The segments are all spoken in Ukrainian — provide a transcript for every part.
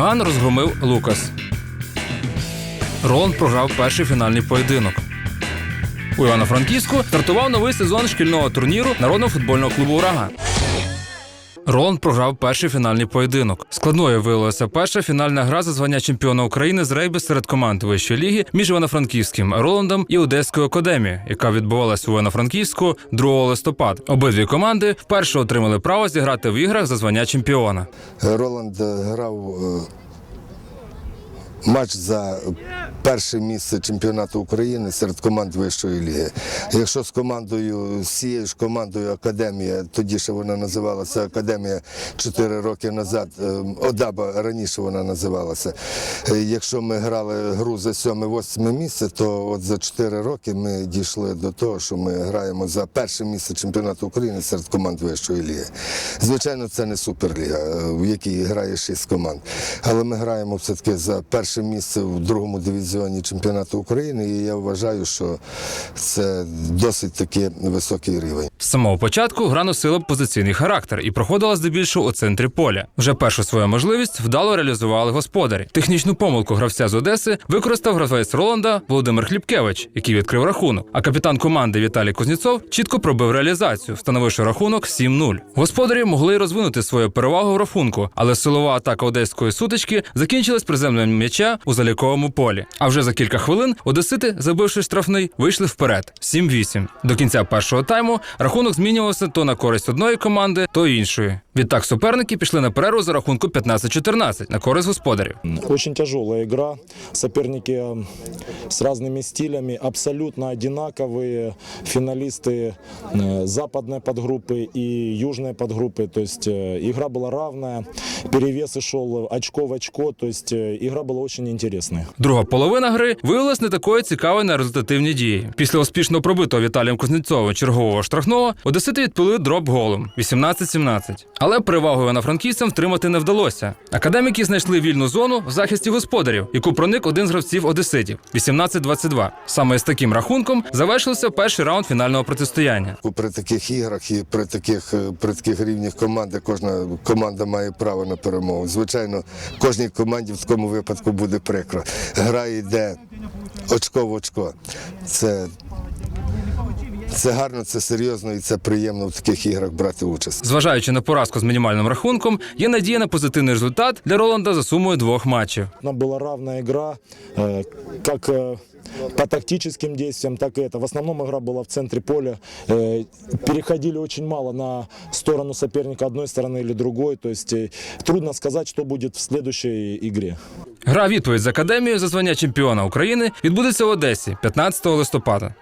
Ураган розгромив Лукас. Роланд програв перший фінальний поєдинок. У Івано-Франківську стартував новий сезон шкільного турніру народного футбольного клубу Ураган. Роланд програв перший фінальний поєдинок. Складною виявилася перша фінальна гра за звання чемпіона України з рейби серед команд вищої ліги між Івано-Франківським Роландом і Одеською академією, яка відбувалася у Івано-Франківську 2 листопада. Обидві команди вперше отримали право зіграти в іграх за звання чемпіона. Роланд е, грав е, матч за перше місце чемпіонату України серед команд вищої ліги. Якщо з командою, з цією ж командою Академія, тоді ще вона називалася Академія 4 роки назад, е, Одаба раніше вона називалася. Е, Якщо ми грали гру за 7-8 місце, то от за 4 роки ми дійшли до того, що ми граємо за перше місце чемпіонату України серед команд вищої ліги. Звичайно, це не суперліга, е, в якій грає 6 команд. Але ми граємо все-таки за перше місце в другому дивізіоні чемпіонату України, і я вважаю, що це досить таки високий рівень. З самого початку гра носила позиційний характер і проходила здебільшого у центрі поля. Вже першу свою можливість вдало реалізували господарі. Технічну помилку гравця з Одеси використав гравець Роланда Володимир Хлібкевич, який відкрив рахунок. А капітан команди Віталій Кузнєцов чітко пробив реалізацію, встановивши рахунок 7-0. Господарі могли розвинути свою перевагу в рахунку, але силова атака одеської сутички закінчилась приземленням м'яча у заліковому полі. А вже за кілька хвилин одесити, забивши штрафний, вийшли вперед 7-8. До кінця першого тайму рахунок змінювався то на користь одної команди, то іншої. Відтак суперники пішли на перерву за рахунку 15-14 на користь господарів. Очень тяжелая игра. Соперники э, с разными стилями, абсолютно одинаковые финалисты э, западной подгруппы и южной подгруппы. То есть э, игра была равная, перевес и шел очко в очко. То есть э, очень интересная. Друга половина гри виявилась не такою цікавою на результативні дії. Після успішно пробитого Віталієм Кузнєцовим чергового штрафного одесити відпили дроп голом 18-17. Але перевагу івано-франківцям втримати не вдалося. Академіки знайшли вільну зону в захисті господарів, яку проник один з гравців одеситів 18-22. Саме з таким рахунком завершився перший раунд фінального протистояння. При таких іграх і при таких, е, при таких рівнях команди кожна команда має право на перемогу. Звичайно, кожній команді в такому випадку буде прикро. Гра йде очко в очко. Це, це гарно, це серйозно і це приємно в таких іграх брати участь. Зважаючи на поразку з мінімальним рахунком, є надія на позитивний результат для Роланда за сумою двох матчів. Нам была равная игра, э, как э, по тактическим действиям, так и это. В основном игра была в центре поля. Э, Переходили очень мало на сторону соперника одной стороны или другой. То есть э, трудно сказать, что будет в следующей игре. Гра відповідь з академією за звання чемпіона України відбудеться в Одесі 15 листопада.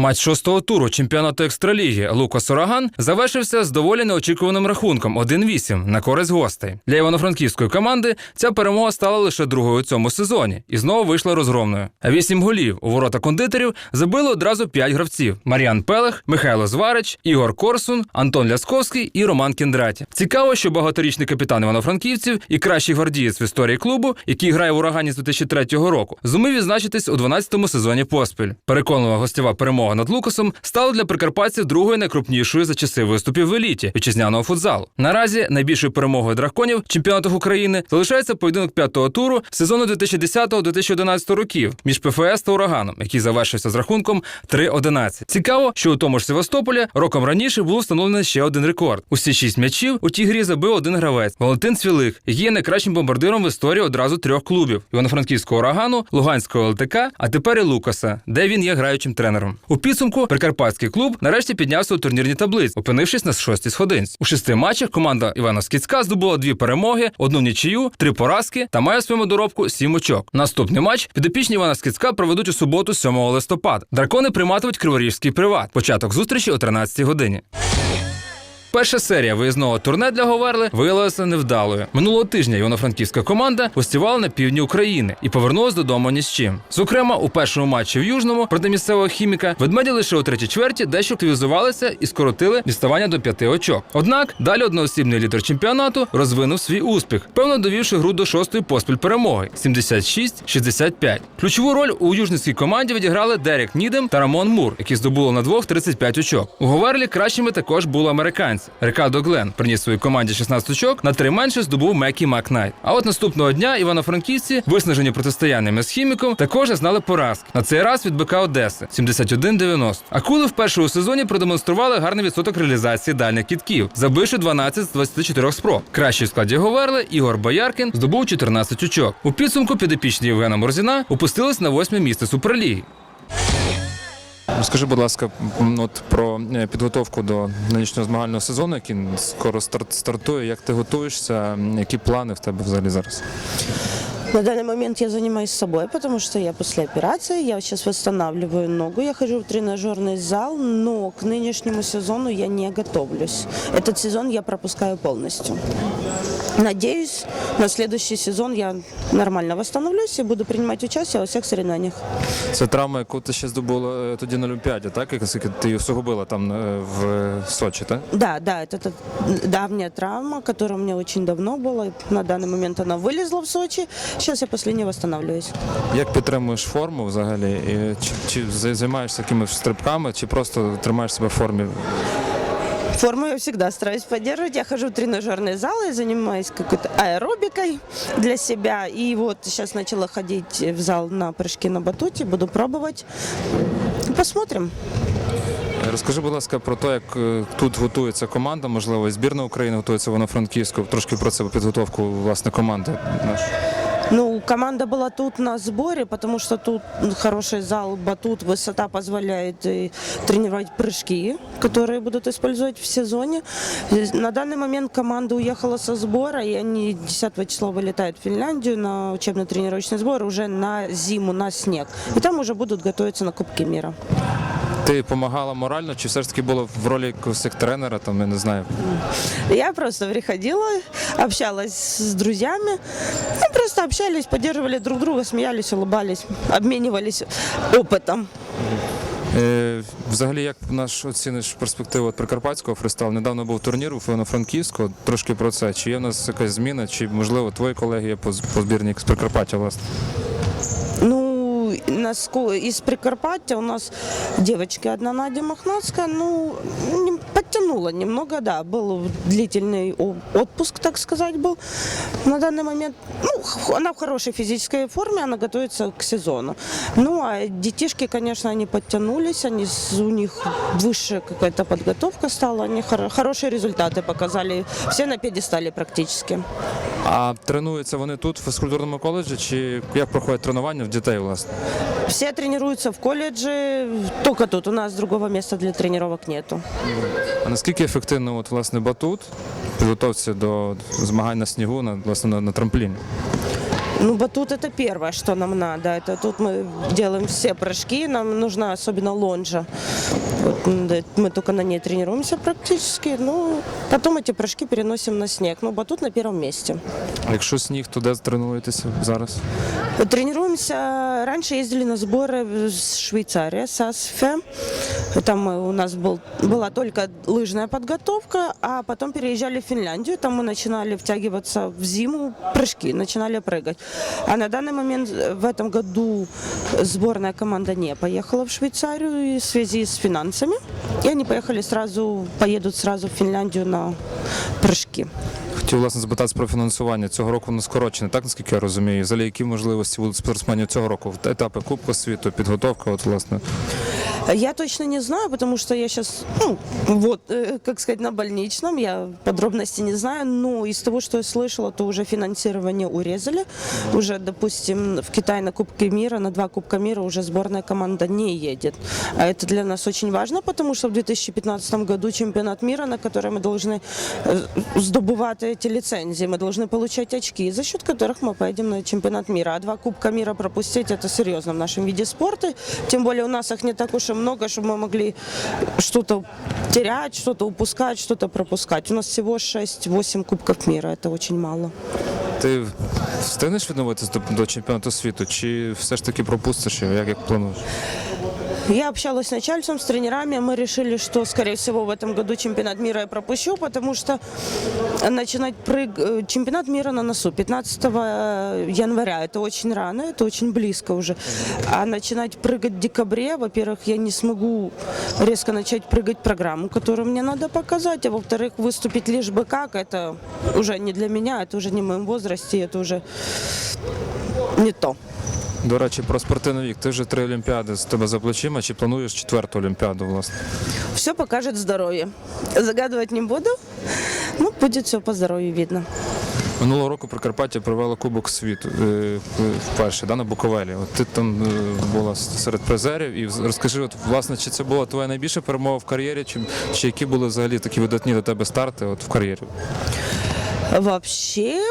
Матч шостого туру чемпіонату екстраліги Лукас Ураган завершився з доволі неочікуваним рахунком 1-8 на користь гостей. Для івано-франківської команди ця перемога стала лише другою у цьому сезоні і знову вийшла розгромною. Вісім голів у ворота кондитерів забили одразу п'ять гравців: Мар'ян Пелех, Михайло Зварич, Ігор Корсун, Антон Лясковський і Роман Кіндраті. Цікаво, що багаторічний капітан івано-франківців і кращий гвардієць в історії клубу, який грає в урагані з 2003 року, зумів відзначитись у 12-му сезоні поспіль. Переконлива гостєва перемога над Лукасом стала для прикарпатців другою найкрупнішою за часи виступів в еліті вітчизняного футзалу. Наразі найбільшою перемогою драконів чемпіонату України залишається поєдинок п'ятого туру сезону 2010-2011 років між ПФС та ураганом, який завершився з рахунком 3-11. Цікаво, що у тому ж Севастополі роком раніше було встановлено ще один рекорд. Усі шість м'ячів у тій грі забив один гравець Валентин Цвілих, який є найкращим бомбардиром в історії одразу трьох клубів: Івано-Франківського урагану, Луганського ЛТК, а тепер і Лукаса, де він є граючим тренером. У підсумку Прикарпатський клуб нарешті піднявся у турнірній таблиці, опинившись на шостій сходинці. У шести матчах команда Івана Скіцька здобула дві перемоги, одну нічию, три поразки та має в своєму доробку сім очок. Наступний матч підопічні Івана Скіцька проведуть у суботу, 7 листопада. Дракони прийматимуть Криворізький приват. Початок зустрічі о 13 годині. Перша серія виїзного турне для Говерли виявилася невдалою. Минулого тижня івано-франківська команда гостювала на півдні України і повернулась додому ні з чим. Зокрема, у першому матчі в Южному проти місцевого хіміка ведмеді лише у третій чверті дещо активізувалися і скоротили відставання до п'яти очок. Однак далі одноосібний лідер чемпіонату розвинув свій успіх, певно довівши гру до шостої поспіль перемоги 76-65. Ключову роль у южницькій команді відіграли Дерек Нідем та Рамон Мур, які здобули на двох 35 очок. У Говерлі кращими також були американці. Американці. Рикардо Глен приніс своїй команді 16 очок, на три менше здобув Мекі Макнайт. А от наступного дня івано-франківці, виснажені протистояннями з хіміком, також зазнали поразки. На цей раз від БК Одеси 71-90. Акули вперше у сезоні продемонстрували гарний відсоток реалізації дальних кітків, забивши 12 з 24 спроб. Кращий в складі Говерли Ігор Бояркін здобув 14 очок. У підсумку підопічні Євгена Морзіна опустились на восьме місце суперліги. Скажи, будь ласка, м, от про е, підготовку до нинішнього змагального сезону, який скоро старт стартує. Як ти готуєшся? М, Які плани в тебе взагалі зараз? На данный момент я занимаюсь собой, потому что я после операции, я сейчас восстанавливаю ногу, я хожу в тренажерный зал, но к нынешнему сезону я не готовлюсь. Этот сезон я пропускаю полностью. Надеюсь, на следующий сезон я нормально восстановлюсь и буду принимать участие во всех соревнованиях. Це травма, яку ти ще здобула е, тоді на Олімпіаді, так? Як оскільки ти її усугубила там е, в Сочі, так? Да, да, это, та давняя травма, которая у меня очень давно была. и На данный момент она вылезла в Сочи. Сейчас я после нее восстанавливаюсь. Як підтримуєш форму взагалі? І чи, чи зай- займаєшся якимись стрибками, чи просто тримаєш себе в формі? Форму я всегда стараюсь поддерживать. Я хожу в тренажерный зал и занимаюсь какой-то аэробикой для себя. И вот сейчас начала ходить в зал на прыжки на батуте. Буду пробовать. Посмотрим. Розкажи, будь ласка, про те, як е, тут готується команда, можливо, і збірна України готується вона франківську. Трошки про це підготовку власне команди. нашої. Ну, команда была тут на сборе, потому что тут хороший зал, батут, высота позволяет и тренировать прыжки, которые будут использовать в сезоне. И На данный момент команда уехала со сбора, и они 10 числа вылетают в Финляндию на учебно-тренировочный сбор уже на зиму, на снег. И там уже будут готовиться на Кубки мира. Ти допомагала морально, чи все ж таки було в ролі якогось тренера, там я не знаю. Я просто приходила, общалась с друзьями, ну, просто общались, поддерживали друг друга, смеялись, улыбались, обменивались опытом. Е, взагалі, як наш оціниш перспективу от прикарпатського фристайлу? Недавно був турнір у Івано-Франківську. Трошки про це. Чи є в нас якась зміна, чи можливо твої колеги є по, з- по збірні з Прикарпаття, власне? Ну, из Прикарпаття у нас девочки одна Надя Мохнатская, ну, не- подтянула немного, да, был длительный о- отпуск, так сказать, был. На данный момент, ну, х- она в хорошей физической форме, она готовится к сезону. Ну, а детишки, конечно, они подтянулись, они, с- у них высшая какая-то подготовка стала, они хоро- хорошие результаты показали, все на пьедестале практически. А тренуються вони тут, в фізкультурному коледжі, чи як проходять тренування в дітей, власне? Все тренируются в колледже, только тут. У нас другого места для тренировок нету. А наскільки ефективно от, власне, батут в підготовці до змагань на снігу, на, власне, на, на трампліні? Ну, батут это первое, что нам надо. Это тут мы делаем все прыжки, нам нужна особенно лонжа. Мы только на ней тренируемся практически. Ну, потом эти прыжки переносим на снег. Ну, батут на первом месте. А якщо сніг, то де тренуєтеся зараз? Тренируемся. Раньше ездили на сборы в Швейцария, САСФе. Там мы- у нас был, была только лыжная подготовка, а потом переезжали в Финляндию. Там мы начинали втягиваться в зиму, прыжки, начинали прыгать. А на данный момент э, в этом году сборная команда не поехала в Швейцарию в связи с финансами. И они поехали сразу, поедут сразу в Финляндию на прыжки. Хотів власне запитати про фінансування. Цього року воно скорочене, так наскільки я розумію. Взагалі, які можливості будуть спортсменів цього року? Етапи Кубку світу, підготовка, от власне. Я точно не знаю, потому что я сейчас, ну, вот, э, как сказать, на больничном, я подробности не знаю, но из того, что я слышала, то уже финансирование урезали. Уже, допустим, в Китай на Кубке мира, на два Кубка мира уже сборная команда не едет. А это для нас очень важно, потому что в 2015 году чемпионат мира, на который мы должны э, здобывать эти лицензии, мы должны получать очки, за счет которых мы поедем на чемпионат мира. А два Кубка мира пропустить, это серьезно в нашем виде спорта. Тем более у нас их не так уж и много, чтобы мы могли что-то терять, что-то упускать, что-то пропускать. У нас всего 6-8 Кубков мира, это очень мало. Ти встигнеш відновитися до, до чемпіонату світу, чи все ж таки пропустиш його, як, як плануєш? Я общалась с начальством, с тренерами. Мы решили, что, скорее всего, в этом году чемпионат мира я пропущу, потому что начинать прыг... э, чемпионат мира на носу 15 января. Это очень рано, это очень близко уже. А начинать прыгать в декабре, во-первых, я не смогу резко начать прыгать программу, которую мне надо показать, а во-вторых, выступить лишь бы как, это уже не для меня, это уже не в моем возрасте, это уже не то. До речі, про спортивний вік. Ти вже три олімпіади з тебе за плечима. Чи плануєш четверту олімпіаду, власне? Все покажет здоровье. Загадывать не буду. Ну, будет все по здоровью видно. Минулого року Прикарпаття провело Кубок світу е, е, вперше да, на Буковелі. От ти там е, була серед призерів. І розкажи, от, власне, чи це була твоя найбільша перемога в кар'єрі, чи, чи які були взагалі такі видатні до тебе старти от, в кар'єрі? Вообще,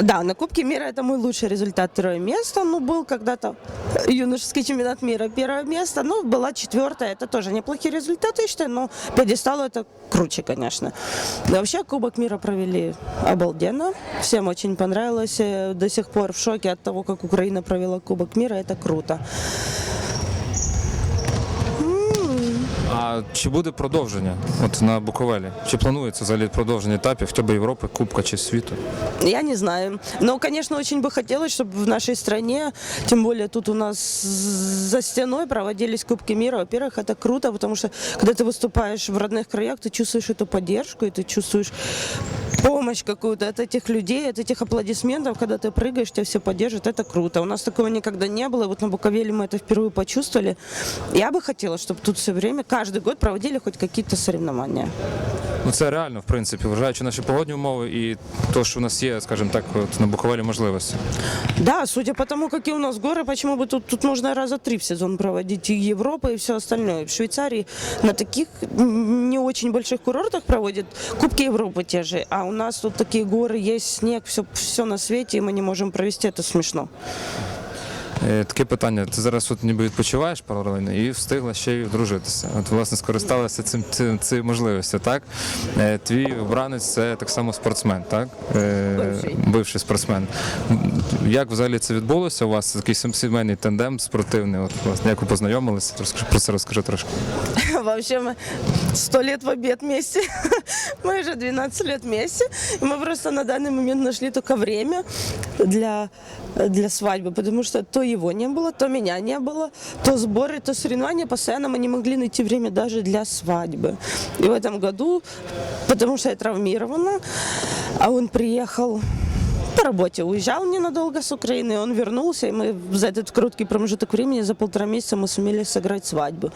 да, на Кубке мира это мой лучший результат, второе место. Ну, был когда-то юношеский чемпионат мира первое место, ну, была четвертая, это тоже неплохие результаты, я считаю, но пьедестал это круче, конечно. Но вообще Кубок мира провели обалденно, всем очень понравилось, Я до сих пор в шоке от того, как Украина провела Кубок мира, это круто. А чи буде продовження от на Буковелі? Чи планується взагалі продовження етапів, хоча б Європи, Кубка чи світу? Я не знаю. Но, конечно, очень бы хотелось, чтобы в нашей стране, тем более тут у нас за стеной проводились Кубки мира. Во-первых, это круто, потому что когда ты выступаешь в родных краях, ты чувствуешь эту поддержку, и ты чувствуешь помощь какую-то от этих людей, от этих аплодисментов, когда ты прыгаешь, тебя все поддержат, это круто. У нас такого никогда не было, и вот на Буковеле мы это впервые почувствовали. Я бы хотела, чтобы тут все время, каждый год проводили хоть какие-то соревнования. Ну це реально, в принципі, вважаючи наші погодні умови і то, що у нас є, скажімо так, от на Буковелі можливості. Да, судя по тому, какие у нас горы, почему бы тут, тут можно раза три в сезон проводить и Европа, и все остальное. В Швейцарии на таких м, не очень больших курортах проводят Кубки Европы те же, а у нас тут такие горы, есть снег, все, все на свете, и мы не можем провести, это смешно. Е, Таке питання: ти зараз от ніби відпочиваєш паралельно і встигла ще й одружитися. От власне скористалася цим цим цією можливістю, так? Е, Твій обранець це так само спортсмен, так? Е, Бивший. Бивший спортсмен. М, Як взагалі це відбулося? У вас такий сім- сімейний тандем спортивний? От власне, як ви познайомилися? Розкажи про це розкажи трошки. Вообще мы сто лет в обед вместе. Мы уже 12 лет вместе. И мы просто на данный момент нашли только время для, для свадьбы, потому что то его не было, то меня не было, то сборы, то соревнования. Постоянно мы не могли найти время даже для свадьбы. И в этом году, потому что я травмирована, а он приехал по работе уезжал ненадолго с Украины, он вернулся, и мы за этот короткий промежуток времени, за полтора месяца мы сумели сыграть свадьбу.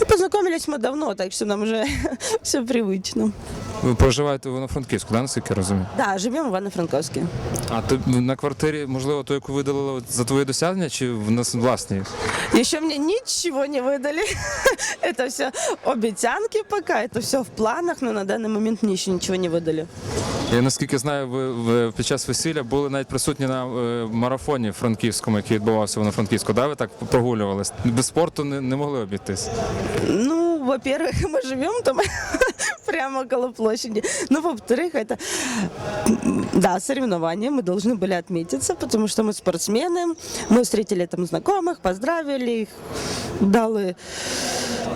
Ну, познакомились мы давно, так что нам уже все привычно. Ви проживаєте в Івано-Франківську, да, наскільки я розумію? Да, живем в Ивано-Франковске. А ти на квартирі, можливо, ту, яку видалили от за твої досягнення, чи в нас власній? Еще мне ничего не выдали. Это все обещанки пока, это все в планах, но на данный момент мне еще ничего не выдали. Я наскільки знаю, ви, ви під час весілля були навіть присутні на е, марафоні франківському, який відбувався на Франківську. Да, ви так прогулювались? Без спорту не, не могли обійтись. Ну, во-первых, мы живем там прямо около площади. Ну, во-вторых, это, да, соревнования, мы должны были отметиться, потому что мы спортсмены, мы встретили там знакомых, поздравили их, дали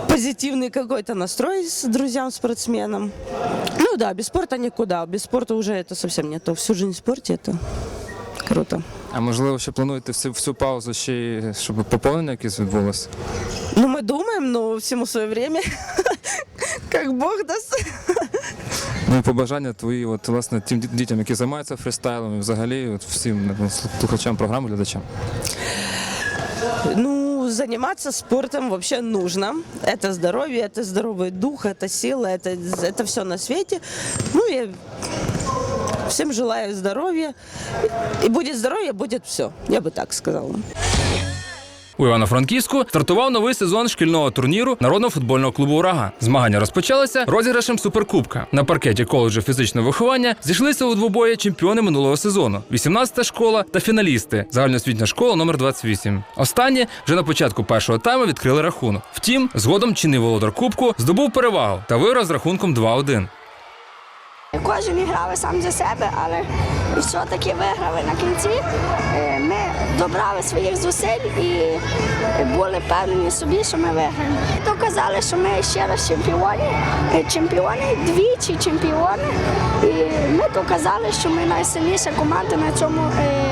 позитивный какой-то настрой с друзьям-спортсменам. Ну да, без спорта никуда, без спорта уже это совсем не то. Всю жизнь в спорте это круто. А можливо, ще плануєте всю, всю паузу ще й, щоб поповнення якесь відбулося? Ну, мы думаем, но всему свое время, как Бог даст. Ну і побажання твої, от власне тим діт- дітям, які займаються фристайлом, і взагалі от всім ну, слухачам програми, глядачам. Ну, заниматься спортом вообще нужно. Это здоровье, это здоровый дух, это сила, это, это все на свете. Ну, я всем желаю здоровья. И будет здоровье, будет все. Я бы так сказала. У Івано-Франківську стартував новий сезон шкільного турніру народного футбольного клубу Урага. Змагання розпочалися розіграшем суперкубка. На паркеті коледжу фізичного виховання зійшлися у двобої чемпіони минулого сезону: 18-та школа та фіналісти загальноосвітня школа номер 28. Останні вже на початку першого тайму відкрили рахунок. Втім, згодом чинний володар кубку здобув перевагу та виграв з рахунком 2-1. Кожен грав сам за себе, але все-таки виграли на кінці. Е, Ми добрали своїх зусиль і були певні собі, що ми виграємо. Доказали, що ми ще раз чемпіони, е, чемпіони, двічі чемпіони. І ми доказали, що ми найсильніша команда на цьому е,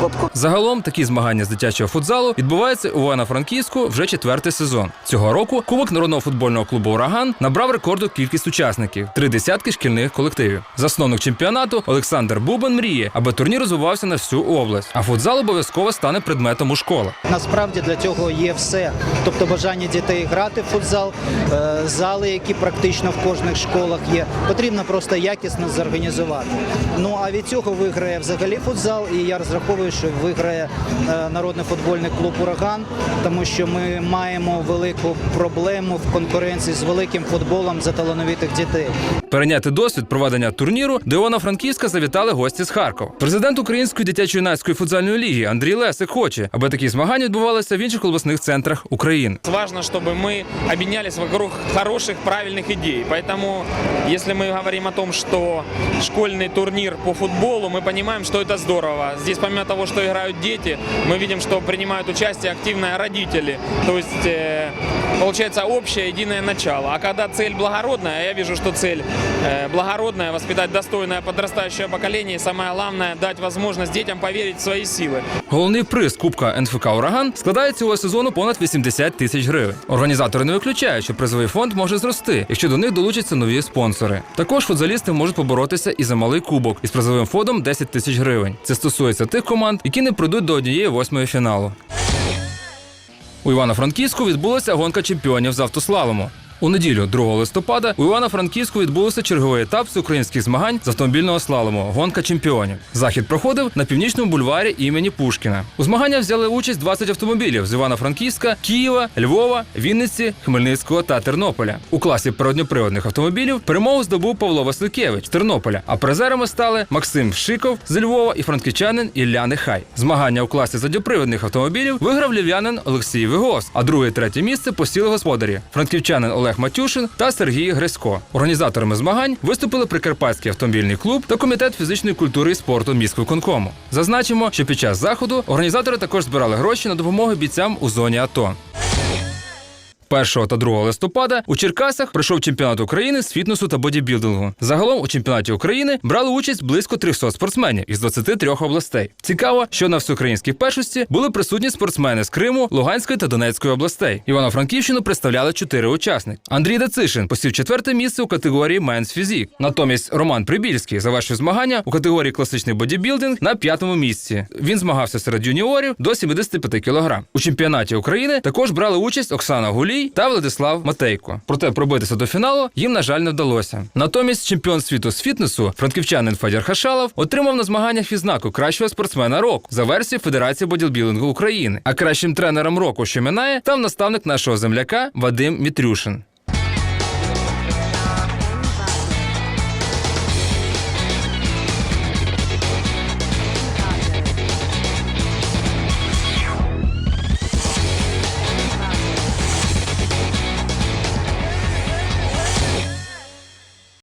кубку. Загалом такі змагання з дитячого футзалу відбуваються у Івано-Франківську вже четвертий сезон. Цього року Кубок народного футбольного клубу Ураган набрав рекордну кількість учасників три десятки шкільних колективів. Засновник чемпіонату Олександр Бубен мріє, аби турнір розвивався на всю область, а футзал обов'язково стане предметом у школах. Насправді для цього є все. Тобто бажання дітей грати в футзал, е, зали, які практично в кожних школах є. Потрібно просто якісно зорганізувати. Ну а від цього виграє взагалі футзал, і я розраховую, що виграє е, народний футбольний клуб Ураган, тому що ми маємо велику проблему в конкуренції з великим футболом за талановитих дітей. Перейняти досвід проведення турніру до Івано-Франківська завітали гості з Харкова. Президент Української дитячо-юнацької футзальної ліги Андрій Лесик хоче, аби такі змагання відбувалися в інших обласних центрах України. Важно, чтобы мы объединялись вокруг хороших, правильных идей. Поэтому, если мы говорим о том, что школьный турнир по футболу, мы понимаем, что это здорово. Здесь помимо того, что играют дети, мы видим, что принимают участие активные родители. То есть, э, получается, общее, единое начало. А когда цель благородная, я вижу, что цель э, благородная, воспитать достойное подрастающее поколение, и самое главное, дать возможность детям поверить в свои силы. Головний приз Кубка НФК Ураган складає цього сезону понад 80 тисяч гривень. Організатори не виключають, що призовий фонд може зрости, якщо до них долучаться нові спонсори. Також футзалісти можуть поборотися і за малий кубок із призовим фондом 10 тисяч гривень. Це стосується тих команд, які не пройдуть до однієї восьмої фіналу. У Івано-Франківську відбулася гонка чемпіонів з автослалому. У неділю, 2 листопада, у Івано-Франківську відбувся черговий етап всеукраїнських змагань з автомобільного слалому Гонка чемпіонів. Захід проходив на північному бульварі імені Пушкіна. У змаганнях взяли участь 20 автомобілів з Івано-Франківська, Києва, Львова, Вінниці, Хмельницького та Тернополя. У класі передньоприводних автомобілів перемогу здобув Павло Василькевич з Тернополя. А призерами стали Максим Шиков з Львова і франківчанин Ілля Нехай. Змагання у класі задньоприводних автомобілів виграв львів'янин Олексій Вигос, а друге і третє місце посіли господарі франківчанин Олег Матюшин та Сергій Грисько. Організаторами змагань виступили Прикарпатський автомобільний клуб та комітет фізичної культури і спорту міськвиконкому. Зазначимо, що під час заходу організатори також збирали гроші на допомогу бійцям у зоні АТО. 1 та 2 листопада у Черкасах пройшов чемпіонат України з фітнесу та бодібілдингу. Загалом у чемпіонаті України брали участь близько 300 спортсменів із 23 областей. Цікаво, що на всеукраїнській першості були присутні спортсмени з Криму, Луганської та Донецької областей. Івано-Франківщину представляли чотири учасники. Андрій Дацишин посів четверте місце у категорії Менс Фізік. Натомість Роман Прибільський завершив змагання у категорії класичний бодібілдинг на п'ятому місці. Він змагався серед юніорів до 75 кг. У чемпіонаті України також брали участь Оксана Гулій та Владислав Матейко. Проте пробитися до фіналу їм, на жаль, не вдалося. Натомість чемпіон світу з фітнесу, франківчанин Федір Хашалов, отримав на змаганнях відзнаку кращого спортсмена року за версією Федерації боділбілингу України. А кращим тренером року, що минає, став наставник нашого земляка Вадим Мітрюшин.